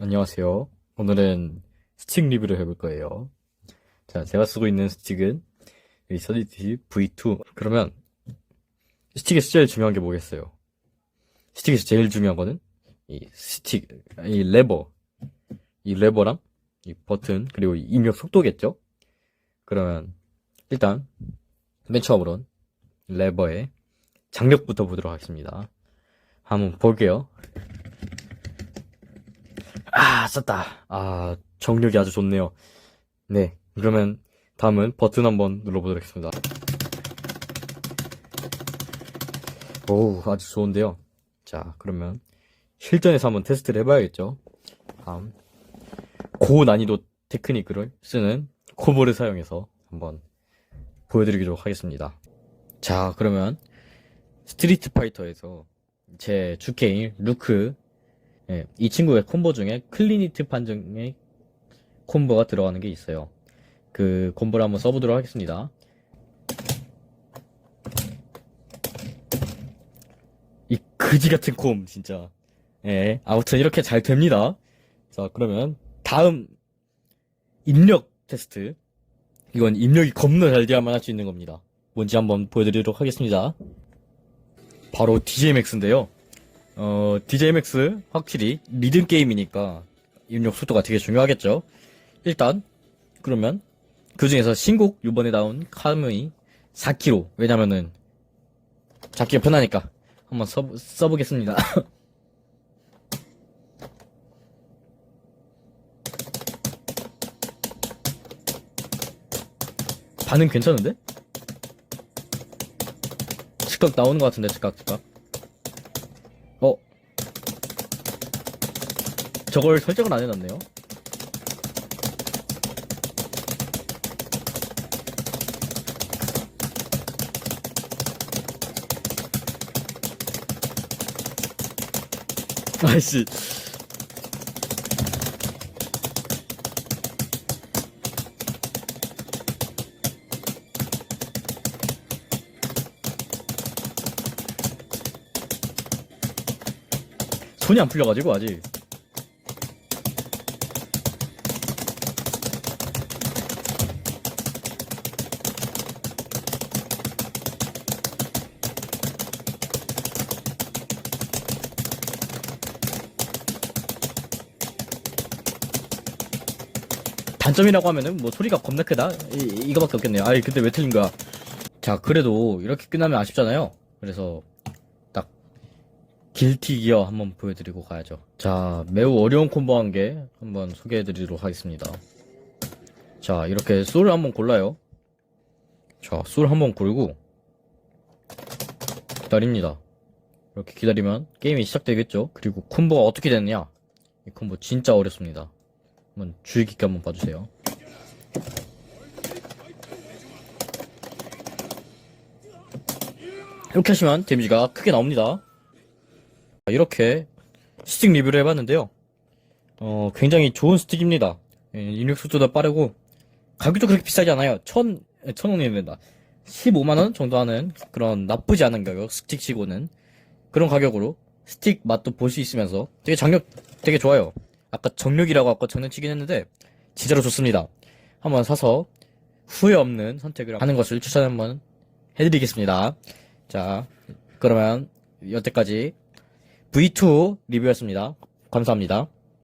안녕하세요. 오늘은 스틱 리뷰를 해볼 거예요. 자, 제가 쓰고 있는 스틱은 이 서디티 V2. 그러면 스틱에서 제일 중요한 게 뭐겠어요? 스틱에서 제일 중요한 거는 이 스틱, 이 레버, 이 레버랑 이 버튼 그리고 이 입력 속도겠죠? 그러면 일단 맨 처음으론 레버의 장력부터 보도록 하겠습니다. 한번 볼게요. 아, 썼다. 아, 정력이 아주 좋네요. 네, 그러면 다음은 버튼 한번 눌러보도록 하겠습니다. 오, 아주 좋은데요. 자, 그러면 실전에서 한번 테스트를 해봐야겠죠. 다음, 고난이도 테크닉을 쓰는 코보를 사용해서 한번 보여드리도록 하겠습니다. 자, 그러면 스트리트 파이터에서 제 주캐인 루크 예, 이 친구의 콤보 중에 클리니트 판정의 콤보가 들어가는 게 있어요. 그 콤보를 한번 써보도록 하겠습니다. 이 그지 같은 콤 진짜. 예, 아무튼 이렇게 잘 됩니다. 자, 그러면 다음 입력 테스트. 이건 입력이 겁나 잘 돼야만 할 수 있는 겁니다. 뭔지 한번 보여드리도록 하겠습니다. 바로 DJMAX인데요. 어, DJMAX 확실히 리듬 게임이니까 입력 속도가 되게 중요하겠죠. 일단 그러면 그 중에서 신곡 이번에 나온 카무이 4kg 왜냐면은 잡기가 편하니까 한번 써, 써보겠습니다. 반응 괜찮은데? 즉각 나오는 것 같은데 즉각 즉각 어? 저걸 설정을 안 해놨네요. 아이씨 손이 안 풀려가지고 아직. 단점이라고 하면은 뭐 소리가 겁나 크다? 이, 이거밖에 없겠네요. 아이 근데 왜 틀린 거야? 자 그래도 이렇게 끝나면 아쉽잖아요. 그래서 딱 길티 기어 한번 보여드리고 가야죠. 자 매우 어려운 콤보 한 개 한번 소개해드리도록 하겠습니다. 자 이렇게 솔을 한번 골라요. 자솔 한번 고르고 기다립니다. 이렇게 기다리면 게임이 시작되겠죠? 그리고 콤보가 어떻게 되느냐? 이 콤보 진짜 어렵습니다. 한번 주의 깊게 한번 봐주세요. 이렇게 하시면 데미지가 크게 나옵니다. 자, 이렇게 스틱 리뷰를 해봤는데요. 어, 굉장히 좋은 스틱입니다. 예, 입력 속도도 빠르고 가격도 그렇게 비싸지 않아요. 천, 예, 천 원이 된다. 15만원 정도 하는 그런 나쁘지 않은 가격, 스틱 치고는. 그런 가격으로 스틱 맛도 볼 수 있으면서 되게 장력 되게 좋아요. 아까 정력이라고 아까 장난치긴 했는데 진짜로 좋습니다. 한번 사서 후회 없는 선택을 하는 것을 추천 한번 해드리겠습니다. 자, 그러면 여태까지 V2 리뷰였습니다. 감사합니다.